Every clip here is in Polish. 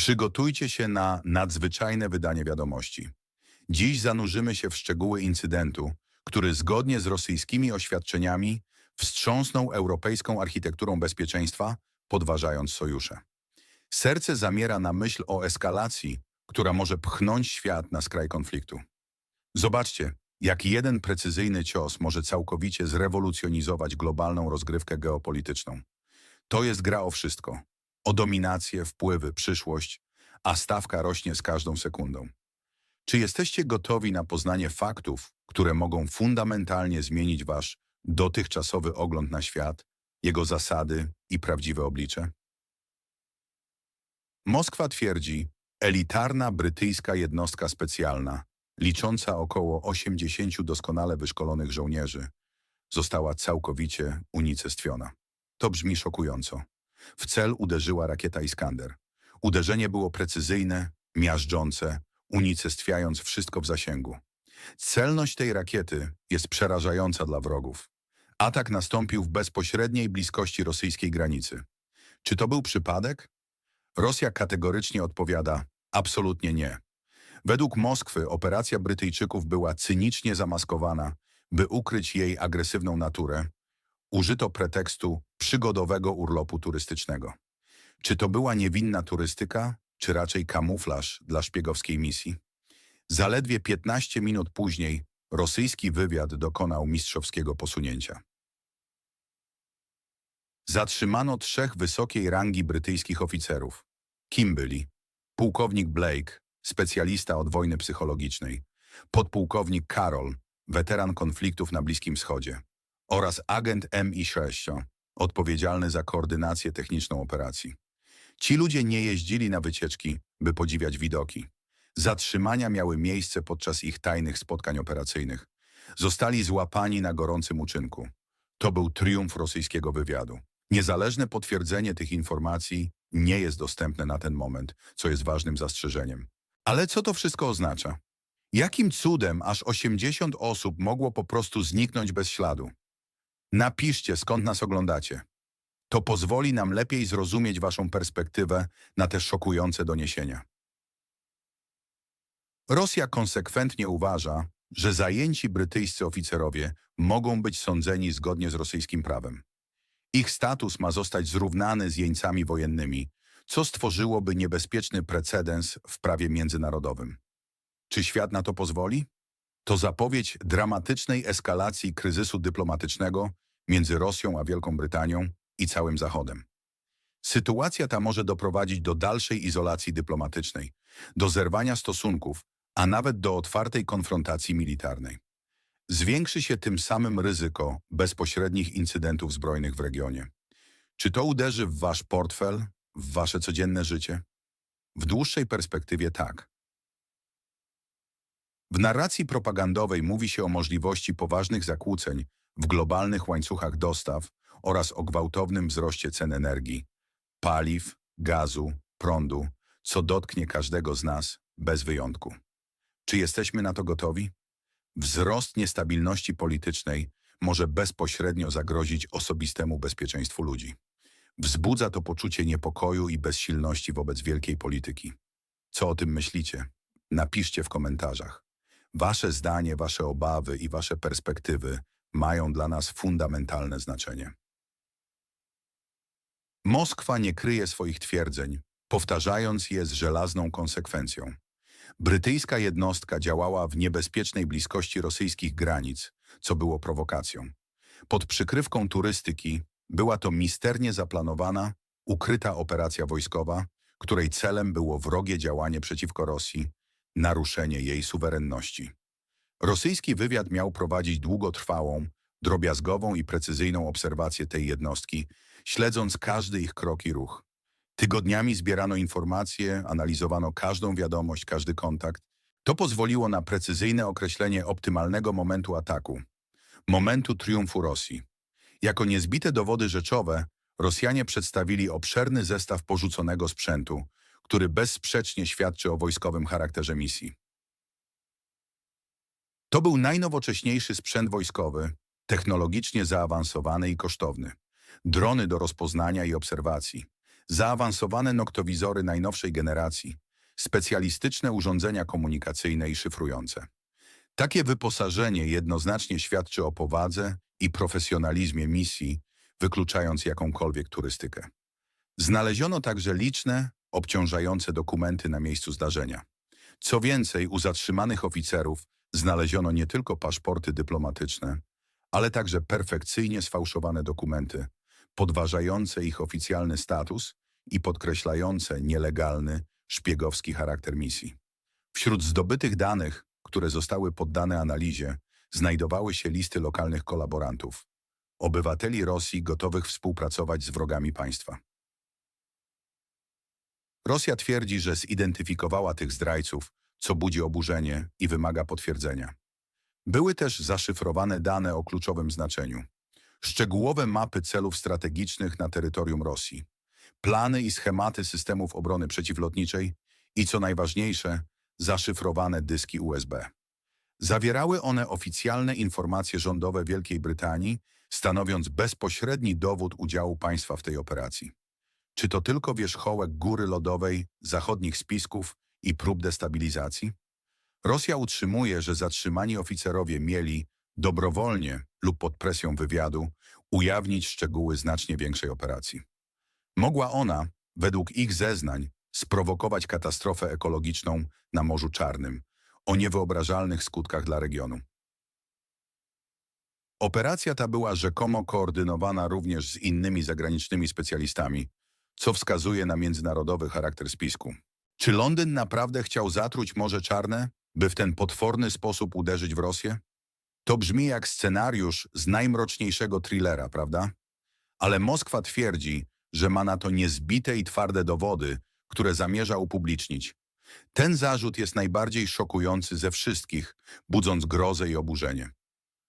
Przygotujcie się na nadzwyczajne wydanie wiadomości. Dziś zanurzymy się w szczegóły incydentu, który zgodnie z rosyjskimi oświadczeniami wstrząsnął europejską architekturą bezpieczeństwa, podważając sojusze. Serce zamiera na myśl o eskalacji, która może pchnąć świat na skraj konfliktu. Zobaczcie, jak jeden precyzyjny cios może całkowicie zrewolucjonizować globalną rozgrywkę geopolityczną. To jest gra o wszystko. O dominację, wpływy, przyszłość, a stawka rośnie z każdą sekundą. Czy jesteście gotowi na poznanie faktów, które mogą fundamentalnie zmienić wasz dotychczasowy ogląd na świat, jego zasady i prawdziwe oblicze? Moskwa twierdzi, elitarna brytyjska jednostka specjalna, licząca około 80 doskonale wyszkolonych żołnierzy, została całkowicie unicestwiona. To brzmi szokująco. W cel uderzyła rakieta Iskander. Uderzenie było precyzyjne, miażdżące, unicestwiając wszystko w zasięgu. Celność tej rakiety jest przerażająca dla wrogów. Atak nastąpił w bezpośredniej bliskości rosyjskiej granicy. Czy to był przypadek? Rosja kategorycznie odpowiada absolutnie nie. Według Moskwy operacja Brytyjczyków była cynicznie zamaskowana, by ukryć jej agresywną naturę. Użyto pretekstu przygodowego urlopu turystycznego. Czy to była niewinna turystyka, czy raczej kamuflaż dla szpiegowskiej misji? Zaledwie 15 minut później rosyjski wywiad dokonał mistrzowskiego posunięcia. Zatrzymano trzech wysokiej rangi brytyjskich oficerów. Kim byli? Pułkownik Blake, specjalista od wojny psychologicznej, podpułkownik Carroll, weteran konfliktów na Bliskim Wschodzie oraz agent MI6, odpowiedzialny za koordynację techniczną operacji. Ci ludzie nie jeździli na wycieczki, by podziwiać widoki. Zatrzymania miały miejsce podczas ich tajnych spotkań operacyjnych. Zostali złapani na gorącym uczynku. To był triumf rosyjskiego wywiadu. Niezależne potwierdzenie tych informacji nie jest dostępne na ten moment, co jest ważnym zastrzeżeniem. Ale co to wszystko oznacza? Jakim cudem aż 80 osób mogło po prostu zniknąć bez śladu? Napiszcie, skąd nas oglądacie. To pozwoli nam lepiej zrozumieć Waszą perspektywę na te szokujące doniesienia. Rosja konsekwentnie uważa, że zajęci brytyjscy oficerowie mogą być sądzeni zgodnie z rosyjskim prawem. Ich status ma zostać zrównany z jeńcami wojennymi, co stworzyłoby niebezpieczny precedens w prawie międzynarodowym. Czy świat na to pozwoli? To zapowiedź dramatycznej eskalacji kryzysu dyplomatycznego między Rosją a Wielką Brytanią i całym Zachodem. Sytuacja ta może doprowadzić do dalszej izolacji dyplomatycznej, do zerwania stosunków, a nawet do otwartej konfrontacji militarnej. Zwiększy się tym samym ryzyko bezpośrednich incydentów zbrojnych w regionie. Czy to uderzy w wasz portfel, w wasze codzienne życie? W dłuższej perspektywie tak. W narracji propagandowej mówi się o możliwości poważnych zakłóceń w globalnych łańcuchach dostaw oraz o gwałtownym wzroście cen energii, paliw, gazu, prądu, co dotknie każdego z nas bez wyjątku. Czy jesteśmy na to gotowi? Wzrost niestabilności politycznej może bezpośrednio zagrozić osobistemu bezpieczeństwu ludzi. Wzbudza to poczucie niepokoju i bezsilności wobec wielkiej polityki. Co o tym myślicie? Napiszcie w komentarzach. Wasze zdanie, wasze obawy i wasze perspektywy mają dla nas fundamentalne znaczenie. Moskwa nie kryje swoich twierdzeń, powtarzając je z żelazną konsekwencją. Brytyjska jednostka działała w niebezpiecznej bliskości rosyjskich granic, co było prowokacją. Pod przykrywką turystyki była to misternie zaplanowana, ukryta operacja wojskowa, której celem było wrogie działanie przeciwko Rosji, naruszenie jej suwerenności. Rosyjski wywiad miał prowadzić długotrwałą, drobiazgową i precyzyjną obserwację tej jednostki, śledząc każdy ich krok i ruch. Tygodniami zbierano informacje, analizowano każdą wiadomość, każdy kontakt. To pozwoliło na precyzyjne określenie optymalnego momentu ataku, momentu triumfu Rosji. Jako niezbite dowody rzeczowe Rosjanie przedstawili obszerny zestaw porzuconego sprzętu, który bezsprzecznie świadczy o wojskowym charakterze misji. To był najnowocześniejszy sprzęt wojskowy, technologicznie zaawansowany i kosztowny. Drony do rozpoznania i obserwacji, zaawansowane noktowizory najnowszej generacji, specjalistyczne urządzenia komunikacyjne i szyfrujące. Takie wyposażenie jednoznacznie świadczy o powadze i profesjonalizmie misji, wykluczając jakąkolwiek turystykę. Znaleziono także liczne, obciążające dokumenty na miejscu zdarzenia. Co więcej, u zatrzymanych oficerów znaleziono nie tylko paszporty dyplomatyczne, ale także perfekcyjnie sfałszowane dokumenty, podważające ich oficjalny status i podkreślające nielegalny, szpiegowski charakter misji. Wśród zdobytych danych, które zostały poddane analizie, znajdowały się listy lokalnych kolaborantów, obywateli Rosji gotowych współpracować z wrogami państwa. Rosja twierdzi, że zidentyfikowała tych zdrajców, co budzi oburzenie i wymaga potwierdzenia. Były też zaszyfrowane dane o kluczowym znaczeniu. Szczegółowe mapy celów strategicznych na terytorium Rosji, plany i schematy systemów obrony przeciwlotniczej i, co najważniejsze, zaszyfrowane dyski USB. Zawierały one oficjalne informacje rządowe Wielkiej Brytanii, stanowiąc bezpośredni dowód udziału państwa w tej operacji. Czy to tylko wierzchołek góry lodowej, zachodnich spisków i prób destabilizacji? Rosja utrzymuje, że zatrzymani oficerowie mieli dobrowolnie lub pod presją wywiadu ujawnić szczegóły znacznie większej operacji. Mogła ona, według ich zeznań, sprowokować katastrofę ekologiczną na Morzu Czarnym o niewyobrażalnych skutkach dla regionu. Operacja ta była rzekomo koordynowana również z innymi zagranicznymi specjalistami, co wskazuje na międzynarodowy charakter spisku. Czy Londyn naprawdę chciał zatruć Morze Czarne, by w ten potworny sposób uderzyć w Rosję? To brzmi jak scenariusz z najmroczniejszego thrillera, prawda? Ale Moskwa twierdzi, że ma na to niezbite i twarde dowody, które zamierza upublicznić. Ten zarzut jest najbardziej szokujący ze wszystkich, budząc grozę i oburzenie.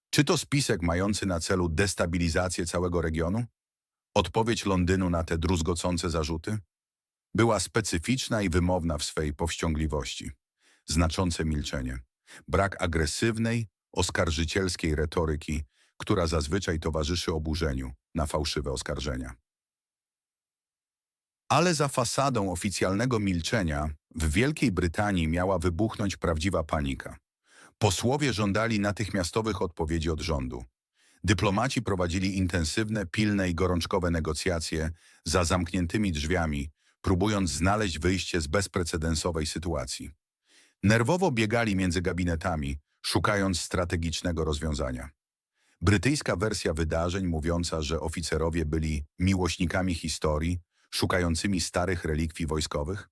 Czy to spisek mający na celu destabilizację całego regionu? Odpowiedź Londynu na te druzgocące zarzuty? Była specyficzna i wymowna w swej powściągliwości. Znaczące milczenie. Brak agresywnej, oskarżycielskiej retoryki, która zazwyczaj towarzyszy oburzeniu na fałszywe oskarżenia. Ale za fasadą oficjalnego milczenia w Wielkiej Brytanii miała wybuchnąć prawdziwa panika. Posłowie żądali natychmiastowych odpowiedzi od rządu. Dyplomaci prowadzili intensywne, pilne i gorączkowe negocjacje za zamkniętymi drzwiami, próbując znaleźć wyjście z bezprecedensowej sytuacji. Nerwowo biegali między gabinetami, szukając strategicznego rozwiązania. Brytyjska wersja wydarzeń mówiąca, że oficerowie byli miłośnikami historii, szukającymi starych relikwii wojskowych?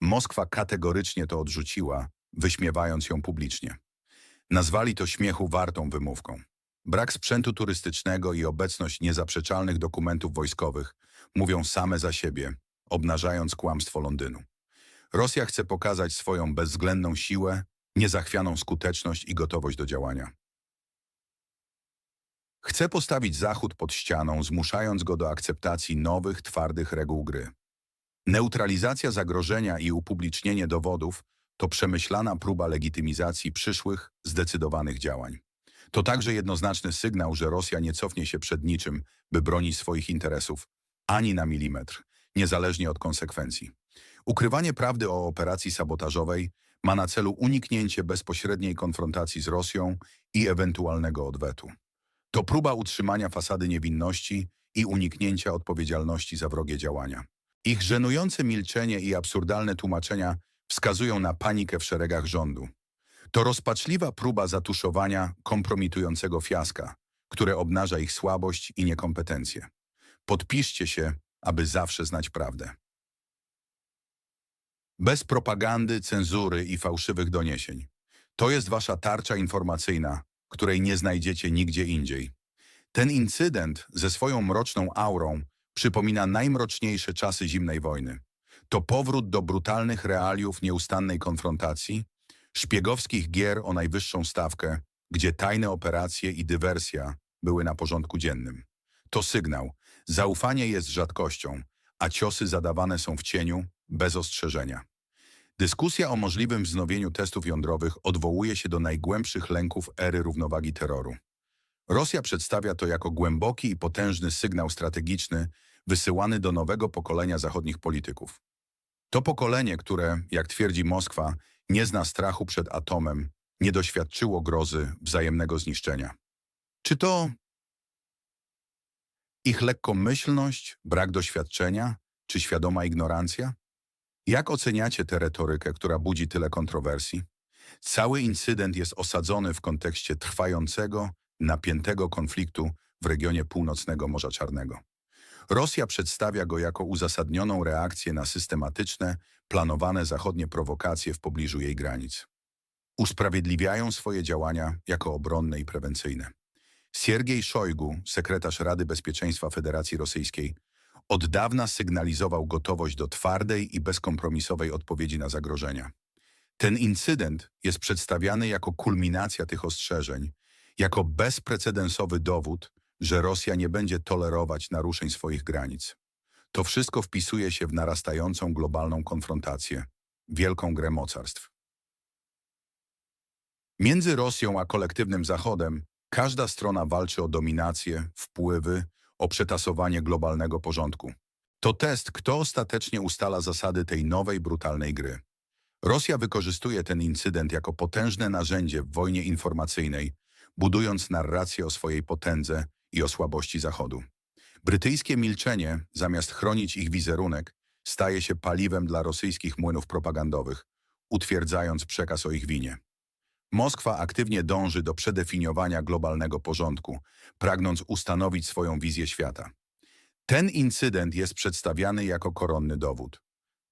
Moskwa kategorycznie to odrzuciła, wyśmiewając ją publicznie. Nazwali to śmiechu wartą wymówką. Brak sprzętu turystycznego i obecność niezaprzeczalnych dokumentów wojskowych mówią same za siebie, obnażając kłamstwo Londynu. Rosja chce pokazać swoją bezwzględną siłę, niezachwianą skuteczność i gotowość do działania. Chce postawić Zachód pod ścianą, zmuszając go do akceptacji nowych, twardych reguł gry. Neutralizacja zagrożenia i upublicznienie dowodów to przemyślana próba legitymizacji przyszłych, zdecydowanych działań. To także jednoznaczny sygnał, że Rosja nie cofnie się przed niczym, by bronić swoich interesów, ani na milimetr, niezależnie od konsekwencji. Ukrywanie prawdy o operacji sabotażowej ma na celu uniknięcie bezpośredniej konfrontacji z Rosją i ewentualnego odwetu. To próba utrzymania fasady niewinności i uniknięcia odpowiedzialności za wrogie działania. Ich żenujące milczenie i absurdalne tłumaczenia wskazują na panikę w szeregach rządu. To rozpaczliwa próba zatuszowania kompromitującego fiaska, które obnaża ich słabość i niekompetencje. Podpiszcie się, aby zawsze znać prawdę. Bez propagandy, cenzury i fałszywych doniesień. To jest wasza tarcza informacyjna, której nie znajdziecie nigdzie indziej. Ten incydent ze swoją mroczną aurą przypomina najmroczniejsze czasy zimnej wojny. To powrót do brutalnych realiów nieustannej konfrontacji, szpiegowskich gier o najwyższą stawkę, gdzie tajne operacje i dywersja były na porządku dziennym. To sygnał. Zaufanie jest rzadkością, a ciosy zadawane są w cieniu, bez ostrzeżenia. Dyskusja o możliwym wznowieniu testów jądrowych odwołuje się do najgłębszych lęków ery równowagi terroru. Rosja przedstawia to jako głęboki i potężny sygnał strategiczny, wysyłany do nowego pokolenia zachodnich polityków. To pokolenie, które, jak twierdzi Moskwa, nie zna strachu przed atomem, nie doświadczyło grozy wzajemnego zniszczenia. Czy to ich lekkomyślność, brak doświadczenia, czy świadoma ignorancja? Jak oceniacie tę retorykę, która budzi tyle kontrowersji? Cały incydent jest osadzony w kontekście trwającego, napiętego konfliktu w regionie północnego Morza Czarnego. Rosja przedstawia go jako uzasadnioną reakcję na systematyczne, planowane zachodnie prowokacje w pobliżu jej granic. Usprawiedliwiają swoje działania jako obronne i prewencyjne. Siergiej Szojgu, sekretarz Rady Bezpieczeństwa Federacji Rosyjskiej, od dawna sygnalizował gotowość do twardej i bezkompromisowej odpowiedzi na zagrożenia. Ten incydent jest przedstawiany jako kulminacja tych ostrzeżeń, jako bezprecedensowy dowód, że Rosja nie będzie tolerować naruszeń swoich granic. To wszystko wpisuje się w narastającą globalną konfrontację, wielką grę mocarstw. Między Rosją a kolektywnym Zachodem każda strona walczy o dominację, wpływy, o przetasowanie globalnego porządku. To test, kto ostatecznie ustala zasady tej nowej, brutalnej gry. Rosja wykorzystuje ten incydent jako potężne narzędzie w wojnie informacyjnej, budując narrację o swojej potędze i o słabości Zachodu. Brytyjskie milczenie, zamiast chronić ich wizerunek, staje się paliwem dla rosyjskich młynów propagandowych, utwierdzając przekaz o ich winie. Moskwa aktywnie dąży do przedefiniowania globalnego porządku, pragnąc ustanowić swoją wizję świata. Ten incydent jest przedstawiany jako koronny dowód.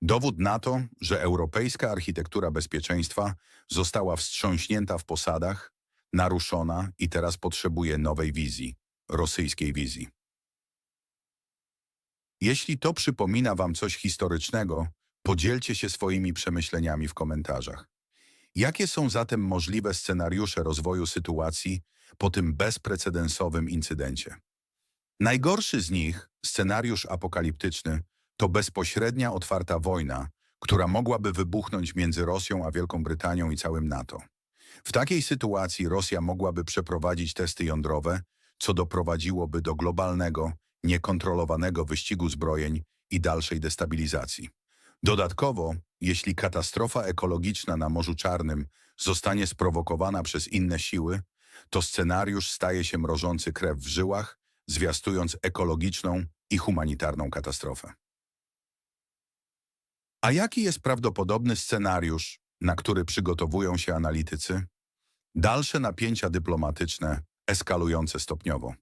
Dowód na to, że europejska architektura bezpieczeństwa została wstrząśnięta w posadach, naruszona i teraz potrzebuje nowej wizji, rosyjskiej wizji. Jeśli to przypomina Wam coś historycznego, podzielcie się swoimi przemyśleniami w komentarzach. Jakie są zatem możliwe scenariusze rozwoju sytuacji po tym bezprecedensowym incydencie? Najgorszy z nich, scenariusz apokaliptyczny, to bezpośrednia otwarta wojna, która mogłaby wybuchnąć między Rosją a Wielką Brytanią i całym NATO. W takiej sytuacji Rosja mogłaby przeprowadzić testy jądrowe, co doprowadziłoby do globalnego, niekontrolowanego wyścigu zbrojeń i dalszej destabilizacji. Dodatkowo, jeśli katastrofa ekologiczna na Morzu Czarnym zostanie sprowokowana przez inne siły, to scenariusz staje się mrożący krew w żyłach, zwiastując ekologiczną i humanitarną katastrofę. A jaki jest prawdopodobny scenariusz, na który przygotowują się analitycy? Dalsze napięcia dyplomatyczne, eskalujące stopniowo.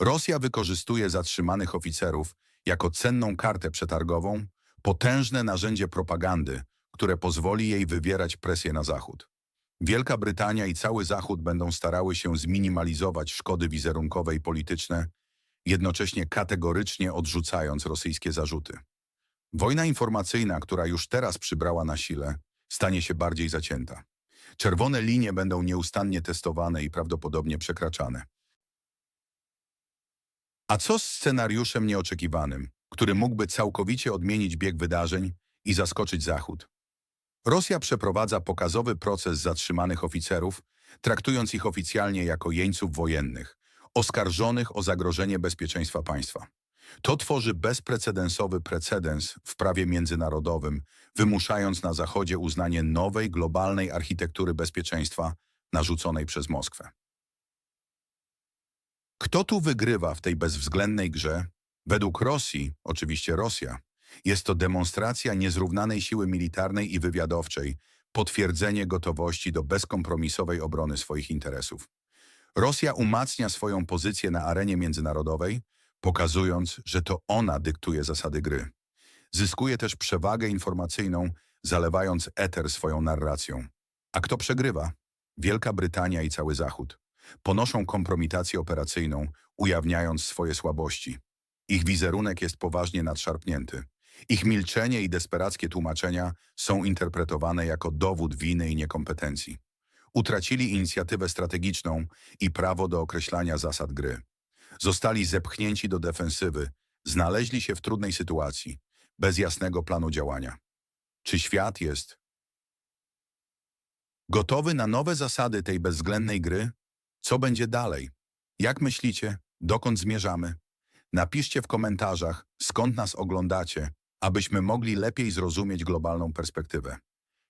Rosja wykorzystuje zatrzymanych oficerów jako cenną kartę przetargową, potężne narzędzie propagandy, które pozwoli jej wywierać presję na Zachód. Wielka Brytania i cały Zachód będą starały się zminimalizować szkody wizerunkowe i polityczne, jednocześnie kategorycznie odrzucając rosyjskie zarzuty. Wojna informacyjna, która już teraz przybrała na sile, stanie się bardziej zacięta. Czerwone linie będą nieustannie testowane i prawdopodobnie przekraczane. A co z scenariuszem nieoczekiwanym, który mógłby całkowicie odmienić bieg wydarzeń i zaskoczyć Zachód? Rosja przeprowadza pokazowy proces zatrzymanych oficerów, traktując ich oficjalnie jako jeńców wojennych, oskarżonych o zagrożenie bezpieczeństwa państwa. To tworzy bezprecedensowy precedens w prawie międzynarodowym, wymuszając na Zachodzie uznanie nowej, globalnej architektury bezpieczeństwa narzuconej przez Moskwę. Kto tu wygrywa w tej bezwzględnej grze? Według Rosji, oczywiście Rosja, jest to demonstracja niezrównanej siły militarnej i wywiadowczej, potwierdzenie gotowości do bezkompromisowej obrony swoich interesów. Rosja umacnia swoją pozycję na arenie międzynarodowej, pokazując, że to ona dyktuje zasady gry. Zyskuje też przewagę informacyjną, zalewając eter swoją narracją. A kto przegrywa? Wielka Brytania i cały Zachód. Ponoszą kompromitację operacyjną, ujawniając swoje słabości. Ich wizerunek jest poważnie nadszarpnięty. Ich milczenie i desperackie tłumaczenia są interpretowane jako dowód winy i niekompetencji. Utracili inicjatywę strategiczną i prawo do określania zasad gry. Zostali zepchnięci do defensywy, znaleźli się w trudnej sytuacji, bez jasnego planu działania. Czy świat jest gotowy na nowe zasady tej bezwzględnej gry? Co będzie dalej? Jak myślicie, dokąd zmierzamy? Napiszcie w komentarzach, skąd nas oglądacie, abyśmy mogli lepiej zrozumieć globalną perspektywę.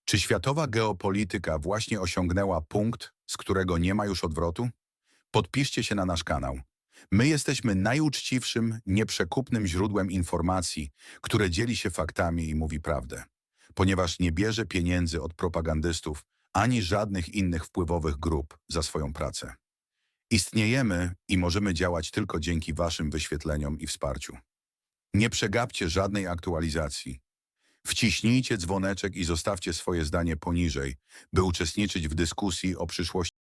Czy światowa geopolityka właśnie osiągnęła punkt, z którego nie ma już odwrotu? Podpiszcie się na nasz kanał. My jesteśmy najuczciwszym, nieprzekupnym źródłem informacji, które dzieli się faktami i mówi prawdę, ponieważ nie bierze pieniędzy od propagandystów ani żadnych innych wpływowych grup za swoją pracę. Istniejemy i możemy działać tylko dzięki Waszym wyświetleniom i wsparciu. Nie przegapcie żadnej aktualizacji. Wciśnijcie dzwoneczek i zostawcie swoje zdanie poniżej, by uczestniczyć w dyskusji o przyszłości